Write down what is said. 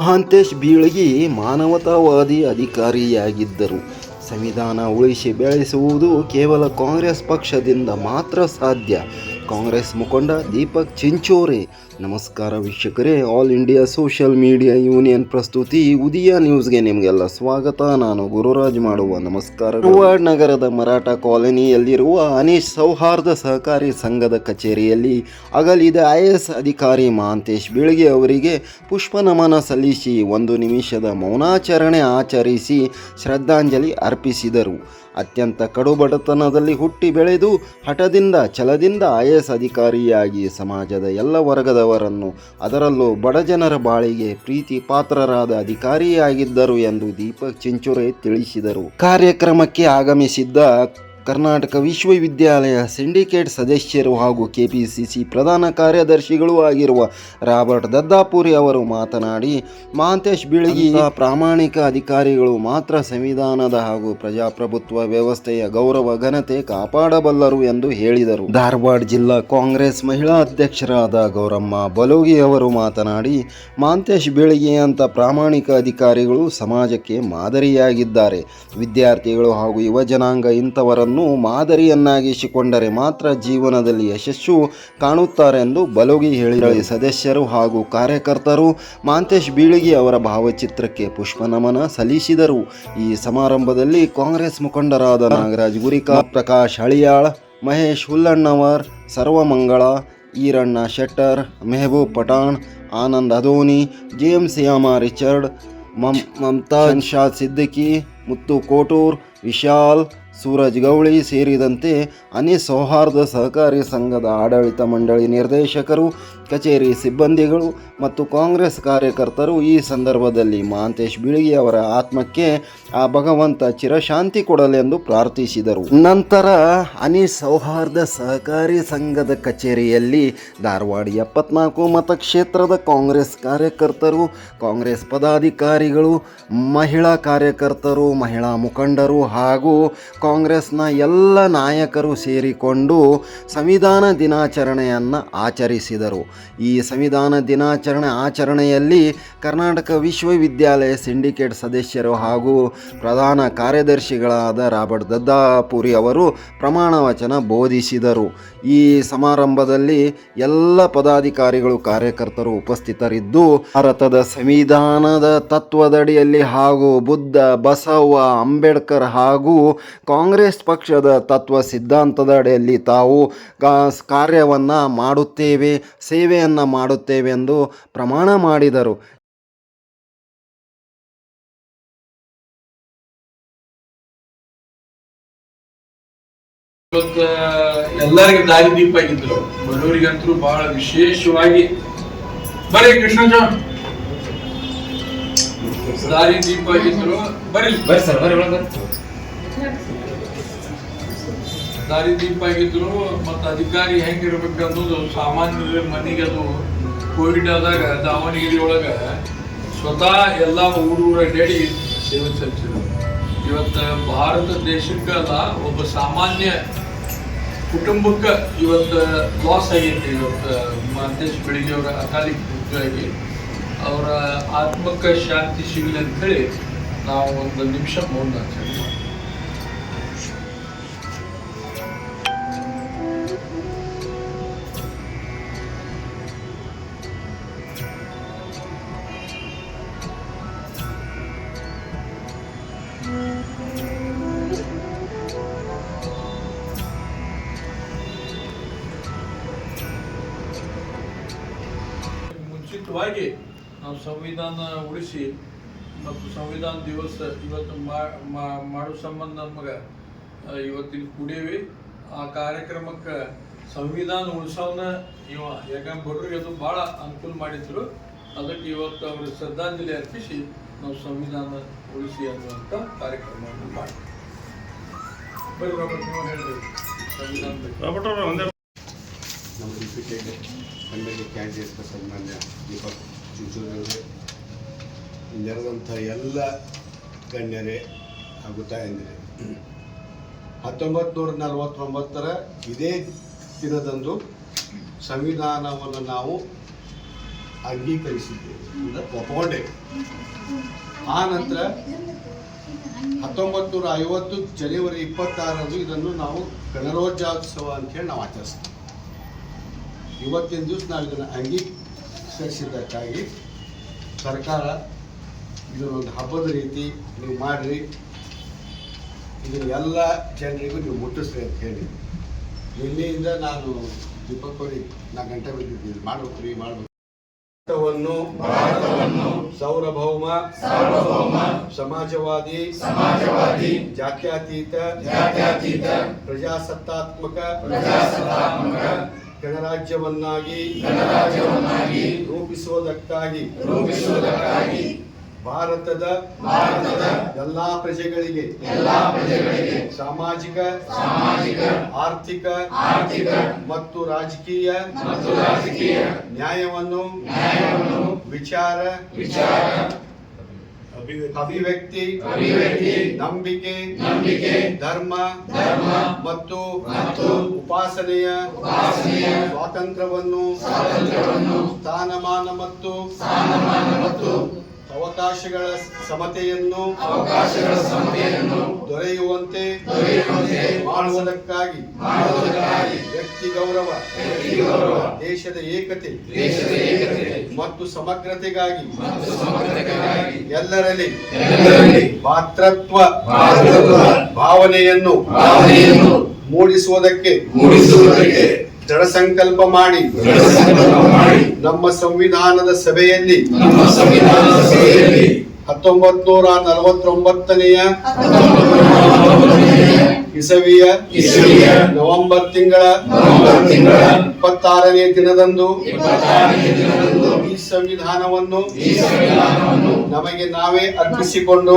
ಮಹಾಂತೇಶ್ ಬೀಳಗಿ ಮಾನವತಾವಾದಿ ಅಧಿಕಾರಿಯಾಗಿದ್ದರು. ಸಂವಿಧಾನ ಉಳಿಸಿ ಬೆಳೆಸುವುದು ಕೇವಲ ಕಾಂಗ್ರೆಸ್ ಪಕ್ಷದಿಂದ ಮಾತ್ರ ಸಾಧ್ಯ. ಕಾಂಗ್ರೆಸ್ ಮುಖಂಡ ದೀಪಕ್ ಚಿಂಚೋರೆ. ನಮಸ್ಕಾರ ವೀಕ್ಷಕರೇ All India social media union ಪ್ರಸ್ತುತಿ ಉದಯ ನ್ಯೂಸ್ಗೆ ನಿಮಗೆಲ್ಲ ಸ್ವಾಗತ. ನಾನು ಗುರುರಾಜ್ ಮಾಡುವ ನಮಸ್ಕಾರ. ಧಾರವಾಡ ನಗರದ ಮರಾಠ ಕಾಲೋನಿಯಲ್ಲಿರುವ ಅನೀಶ್ ಸೌಹಾರ್ದ ಸಹಕಾರಿ ಸಂಘದ ಕಚೇರಿಯಲ್ಲಿ ಅಗಲಿದ ಐ ಎಸ್ ಅಧಿಕಾರಿ ಮಹಾಂತೇಶ್ ಬೀಳಗಿ ಅವರಿಗೆ ಪುಷ್ಪ ನಮನ ಸಲ್ಲಿಸಿ ಒಂದು ನಿಮಿಷದ ಮೌನಾಚರಣೆ ಆಚರಿಸಿ ಶ್ರದ್ಧಾಂಜಲಿ ಅರ್ಪಿಸಿದರು. ಅತ್ಯಂತ ಕಡುಬಡತನದಲ್ಲಿ ಹುಟ್ಟಿ ಬೆಳೆದು ಹಠದಿಂದ ಛಲದಿಂದ ಐ ಎಸ್ ಅಧಿಕಾರಿಯಾಗಿ ಸಮಾಜದ ಎಲ್ಲ ವರ್ಗದವರನ್ನು ಅದರಲ್ಲೂ ಬಡಜನರ ಬಾಳಿಗೆ ಪ್ರೀತಿ ಪಾತ್ರರಾದ ಅಧಿಕಾರಿಯಾಗಿದ್ದರು ಎಂದು ದೀಪಕ್ ಚಿಂಚುರೆ ತಿಳಿಸಿದರು. ಕಾರ್ಯಕ್ರಮಕ್ಕೆ ಆಗಮಿಸಿದ್ದ ಕರ್ನಾಟಕ ವಿಶ್ವವಿದ್ಯಾಲಯ ಸಿಂಡಿಕೇಟ್ ಸದಸ್ಯರು ಹಾಗೂ ಕೆಪಿಸಿಸಿ ಪ್ರಧಾನ ಕಾರ್ಯದರ್ಶಿಗಳೂ ಆಗಿರುವ ರಾಬರ್ಟ್ ದದ್ದಾಪುರಿ ಅವರು ಮಾತನಾಡಿ ಮಾಂತೇಶ್ ಬೀಳಗಿ ಪ್ರಾಮಾಣಿಕ ಅಧಿಕಾರಿಗಳು ಮಾತ್ರ ಸಂವಿಧಾನದ ಹಾಗೂ ಪ್ರಜಾಪ್ರಭುತ್ವ ವ್ಯವಸ್ಥೆಯ ಗೌರವ ಘನತೆ ಕಾಪಾಡಬಲ್ಲರು ಎಂದು ಹೇಳಿದರು. ಧಾರವಾಡ ಜಿಲ್ಲಾ ಕಾಂಗ್ರೆಸ್ ಮಹಿಳಾ ಅಧ್ಯಕ್ಷರಾದ ಗೌರಮ್ಮ ಬಲೋಗಿ ಅವರು ಮಾತನಾಡಿ ಮಾಂತೇಶ್ ಬೀಳಗಿ ಅಂತ ಪ್ರಾಮಾಣಿಕ ಅಧಿಕಾರಿಗಳು ಸಮಾಜಕ್ಕೆ ಮಾದರಿಯಾಗಿದ್ದಾರೆ. ವಿದ್ಯಾರ್ಥಿಗಳು ಹಾಗೂ ಯುವ ಜನಾಂಗ ಇಂಥವರನ್ನು ಮಾದರಿಯನ್ನಾಗಿಸಿಕೊಂಡರೆ ಮಾತ್ರ ಜೀವನದಲ್ಲಿ ಯಶಸ್ಸು ಕಾಣುತ್ತಾರೆ ಎಂದು ಬಲೋಗಿ ಹೇಳಿದ ಸದಸ್ಯರು ಹಾಗೂ ಕಾರ್ಯಕರ್ತರು ಮಾಂತೇಶ್ ಬೀಳಗಿ ಅವರ ಭಾವಚಿತ್ರಕ್ಕೆ ಪುಷ್ಪ ನಮನ ಸಲ್ಲಿಸಿದರು. ಈ ಸಮಾರಂಭದಲ್ಲಿ ಕಾಂಗ್ರೆಸ್ ಮುಖಂಡರಾದ ನಾಗರಾಜ್ ಗುರಿಕಾ, ಪ್ರಕಾಶ್ ಹಳಿಯಾಳ್, ಮಹೇಶ್ ಹುಲ್ಲಣ್ಣವರ್, ಸರ್ವಮಂಗಳ, ಈರಣ್ಣ ಶೆಟ್ಟರ್, ಮೆಹಬೂಬ್ ಪಠಾಣ್, ಆನಂದ್ ಅಧೋನಿ ಜೇಮ್ಸ್ ಯಾಮ ರಿಚರ್ಡ್, ಮಮ್ ಮಮತಾ ಶಾ ಸಿದ್ದಿಕಿ, ಮುತ್ತು ಕೋಟೂರ್ ವಿಶಾಲ್, ಸೂರಜ್ ಗೌಳಿ ಸೇರಿದಂತೆ ಅನಿ ಸೌಹಾರ್ದ ಸಹಕಾರಿ ಸಂಘದ ಆಡಳಿತ ಮಂಡಳಿ ನಿರ್ದೇಶಕರು, ಕಚೇರಿ ಸಿಬ್ಬಂದಿಗಳು ಮತ್ತು ಕಾಂಗ್ರೆಸ್ ಕಾರ್ಯಕರ್ತರು ಈ ಸಂದರ್ಭದಲ್ಲಿ ಮಾಂತೇಶ್ ಬಿಳಿಗಿ ಅವರ ಆತ್ಮಕ್ಕೆ ಆ ಭಗವಂತ ಚಿರಶಾಂತಿ ಕೊಡಲೆಂದು ಪ್ರಾರ್ಥಿಸಿದರು. ನಂತರ ಅನಿ ಸೌಹಾರ್ದ ಸಹಕಾರಿ ಸಂಘದ ಕಚೇರಿಯಲ್ಲಿ ಧಾರವಾಡ ಎಪ್ಪತ್ನಾಲ್ಕು ಮತಕ್ಷೇತ್ರದ ಕಾಂಗ್ರೆಸ್ ಕಾರ್ಯಕರ್ತರು, ಕಾಂಗ್ರೆಸ್ ಪದಾಧಿಕಾರಿಗಳು, ಮಹಿಳಾ ಕಾರ್ಯಕರ್ತರು, ಮಹಿಳಾ ಮುಖಂಡರು ಹಾಗೂ ಕಾಂಗ್ರೆಸ್ನ ಎಲ್ಲ ನಾಯಕರು ಸೇರಿಕೊಂಡು ಸಂವಿಧಾನ ದಿನಾಚರಣೆಯನ್ನು ಆಚರಿಸಿದರು. ಈ ಸಂವಿಧಾನ ದಿನಾಚರಣೆ ಆಚರಣೆಯಲ್ಲಿ ಕರ್ನಾಟಕ ವಿಶ್ವವಿದ್ಯಾಲಯ ಸಿಂಡಿಕೇಟ್ ಸದಸ್ಯರು ಹಾಗೂ ಪ್ರಧಾನ ಕಾರ್ಯದರ್ಶಿಗಳಾದ ರಾಬರ್ಟ್ ದದ್ದಾಪುರಿ ಅವರು ಪ್ರಮಾಣ ವಚನ ಬೋಧಿಸಿದರು. ಈ ಸಮಾರಂಭದಲ್ಲಿ ಎಲ್ಲ ಪದಾಧಿಕಾರಿಗಳು, ಕಾರ್ಯಕರ್ತರು ಉಪಸ್ಥಿತರಿದ್ದು, ಭಾರತದ ಸಂವಿಧಾನದ ತತ್ವದಡಿಯಲ್ಲಿ ಹಾಗೂ ಬುದ್ಧ, ಬಸವ, ಅಂಬೇಡ್ಕರ್ ಹಾಗೂ ಕಾಂಗ್ರೆಸ್ ಪಕ್ಷದ ತತ್ವ ಸಿದ್ಧಾಂತದ ಅಡಿಯಲ್ಲಿ ತಾವು ಕಾರ್ಯವನ್ನು ಮಾಡುತ್ತೇವೆ, ಸೇವೆಯನ್ನು ಮಾಡುತ್ತೇವೆ ಎಂದು ಪ್ರಮಾಣ ಮಾಡಿದರು. ಇವತ್ತ ಎಲ್ಲರಿಗೂ ದಾರಿ ದೀಪ ಆಗಿದ್ರು ಬಡವರಿಗಂತೂ ಬಹಳ ವಿಶೇಷವಾಗಿ. ಬರೀ ಕೃಷ್ಣಜ ದಾರಿ ದೀಪ ಆಗಿದ್ರು ಬರೀ ಬರ್ರಿ ಸರ್ ಬರ್ರಿ ಒಳಗೆ ದಾರಿ ದೀಪ ಆಗಿದ್ರು ಮತ್ತ ಅಧಿಕಾರಿ ಹೆಂಗಿರ್ಬೇಕು ಅನ್ನೋದು ಸಾಮಾನ್ಯ ಮನೆಗೆ ಅದು ಕೋವಿಡ್ ಆದಾಗ ದಾವಣಗೆರೆ ಒಳಗ ಸ್ವತಃ ಎಲ್ಲ ಊರೂರ ಡೇಡಿ ಸೇವೆ ಸಲ್ಲಿಸಿದ್ರು. ಇವತ್ತು ಭಾರತ ದೇಶಕ್ಕಲ್ಲ ಒಬ್ಬ ಸಾಮಾನ್ಯ ಕುಟುಂಬಕ್ಕೆ ಇವತ್ತು ಲಾಸ್ ಆಗೈತಿ. ಇವತ್ತು ಮಹಂತೇಶ್ ಬೆಳಿಗ್ಗೆ ಅವರ ಅಕಾಲಿಕ ಮೃತ್ಯುವಾಗಿ ಅವರ ಆತ್ಮಕ್ಕೆ ಶಾಂತಿ ಸಿಗಲಿ ಅಂತೇಳಿ ನಾವು ಒಂದು ನಿಮಿಷ ಮೌನ ಆಚರಣೆ ಮಾಡ್ತೀವಿ. ನಾವು ಸಂವಿಧಾನ ಉಳಿಸಿ ಮತ್ತು ಸಂವಿಧಾನ ದಿವಸ ಇವತ್ತು ಮಾಡೋ ಸಂಬಂಧ ನಮಗೆ ಇವತ್ತಿನ ಕೂಡೇವಿ ಆ ಕಾರ್ಯಕ್ರಮಕ್ಕೆ ಸಂವಿಧಾನ ಉಳಿಸೋನ ಇವ ಯಾಕಂದ್ರೆ ಬಡವರಿಗೆ ಅದು ಭಾಳ ಅನುಕೂಲ ಮಾಡಿದ್ರು ಅದಕ್ಕೆ ಇವತ್ತು ಅವರು ಶ್ರದ್ಧಾಂಜಲಿ ಅರ್ಪಿಸಿ ನಾವು ಸಂವಿಧಾನ ಉಳಿಸಿ ಅನ್ನುವಂಥ ಕಾರ್ಯಕ್ರಮವನ್ನು ಮಾಡಿ ಬರೀ ರಾಬರ್ಟ್ ನೀವು ಹೇಳ್ರಿ ಸಂವಿಧಾನ. ನಮ್ಮ ರಿಪೀಟೆಡ್ ಎಂ ಎಲ್ ಸನ್ಮಾನ್ಯ ದೀಪಕ್ ನೆರೆದಂಥ ಎಲ್ಲ ಗಣ್ಯರೇ ಹಾಗೂ ತಾಯಂದಿರೇ. ಹತ್ತೊಂಬತ್ತು ನೂರ ನಲವತ್ತೊಂಬತ್ತರ ಇದೇ ದಿನದಂದು ಸಂವಿಧಾನವನ್ನು ನಾವು ಅಂಗೀಕರಿಸಿದ್ದೇವೆ ಒಪ್ಕೊಂಡೆ ಆ ನಂತರ ಹತ್ತೊಂಬತ್ತು ನೂರ ಐವತ್ತು ಜನವರಿ ಇಪ್ಪತ್ತಾರರಂದು ಇದನ್ನು ನಾವು ಗಣರಾಜ್ಯೋತ್ಸವ ಅಂತ ಹೇಳಿ ನಾವು ಆಚರಿಸ್ತೀವಿ. ಇವತ್ತಿನ ದಿವಸ ನಾವು ಇದನ್ನು ಅಂಗೀಕರಿಸಿದ್ದಕ್ಕಾಗಿ ಸರ್ಕಾರ ಇದನ್ನೊಂದು ಹಬ್ಬದ ರೀತಿ ನೀವು ಮಾಡಿರಿ. ಇದನ್ನು ಎಲ್ಲ ಜನರಿಗೂ ನೀವು ಮುಟ್ಟಿಸ್ರಿ ಅಂತ ಹೇಳಿ. ನಿನ್ನೆಯಿಂದ ನಾನು ದೀಪಕ್ ನಾ ನಾಲ್ಕು ಗಂಟೆ ಬಂದಿದ್ವಿ ಇದು ಮಾಡಬೇಕು ರೀ ಮಾಡಬೇಕು. ಭಾರತವನ್ನು ಸೌರಭೌಮ ಸಾರ್ವಭೌಮ ಸಮಾಜವಾದಿ ಸಮಾಜವಾದಿ ಜಾತ್ಯತೀತ ಜಾತ್ಯತೀತ ಪ್ರಜಾಸತ್ತಾತ್ಮಕ ಪ್ರಜಾಸತ್ತಾತ್ಮಕ ಗಣರಾಜ್ಯವನ್ನಾಗಿ ಗಣರಾಜ್ಯವನ್ನಾಗಿ ರೂಪಿಸುವುದಕ್ಕಾಗಿ ರೂಪಿಸುವುದಕ್ಕಾಗಿ ಭಾರತದ ಭಾರತದ ಎಲ್ಲಾ ಪ್ರಜೆಗಳಿಗೆ ಎಲ್ಲಾ ಪ್ರಜೆಗಳಿಗೆ ಸಾಮಾಜಿಕ ಸಾಮಾಜಿಕ ಆರ್ಥಿಕ ಆರ್ಥಿಕ ಮತ್ತು ರಾಜಕೀಯ ಮತ್ತು ರಾಜಕೀಯ ನ್ಯಾಯವನ್ನು ನ್ಯಾಯವನ್ನು ವಿಚಾರ ವಿಚಾರ ಅಭಿವ್ಯಕ್ತಿ. ಅಭಿವ್ಯಕ್ತಿ ನಂಬಿಕೆ ನಂಬಿಕೆ. ಧರ್ಮ ಧರ್ಮ. ಮತ್ತು ಮತ್ತು ಉಪಾಸನೆಯ ಉಪಾಸನೆಯ. ಸ್ವಾತಂತ್ರ್ಯವನ್ನು ಸ್ವಾತಂತ್ರ್ಯವನ್ನು. ಸ್ಥಾನಮಾನ ಮತ್ತು ಸ್ಥಾನಮಾನ ಮತ್ತು ಅವಕಾಶಗಳ ಸಮತೆಯನ್ನು ಅವಕಾಶಗಳ ಸಮತೆಯನ್ನು ದೊರೆಯುವಂತೆ ದೊರೆಯುವಂತೆ ಮಾಡುವುದಕ್ಕಾಗಿ ಮಾಡುವುದಕ್ಕಾಗಿ ವ್ಯಕ್ತಿ ಗೌರವ ವ್ಯಕ್ತಿ ಗೌರವ ದೇಶದ ಏಕತೆ ದೇಶದ ಏಕತೆ ಮತ್ತು ಸಮಗ್ರತೆಗಾಗಿ ಮತ್ತು ಸಮಗ್ರತೆಗಾಗಿ ಎಲ್ಲರಲ್ಲಿ ಎಲ್ಲರಲ್ಲಿ ಭಾತೃತ್ವ ಭಾವನೆಯನ್ನು ಭಾವನೆಯನ್ನು ಮೂಡಿಸುವುದಕ್ಕೆ ಮೂಡಿಸುವುದಕ್ಕೆ ದೃಢ ಸಂಕಲ್ಪ ಮಾಡಿ. ನಮ್ಮ ಸಂವಿಧಾನದ ಸಭೆಯಲ್ಲಿ. ಹತ್ತೊಂಬತ್ ನೂರ ನಲವತ್ತೊಂಬತ್ತನೆಯ ಇಸವಿಯ ನವೆಂಬರ್ ತಿಂಗಳ ಇಪ್ಪತ್ತಾರನೇ ದಿನದಂದು ಈ ಸಂವಿಧಾನವನ್ನು ನಮಗೆ ನಾವೇ ಅರ್ಪಿಸಿಕೊಂಡು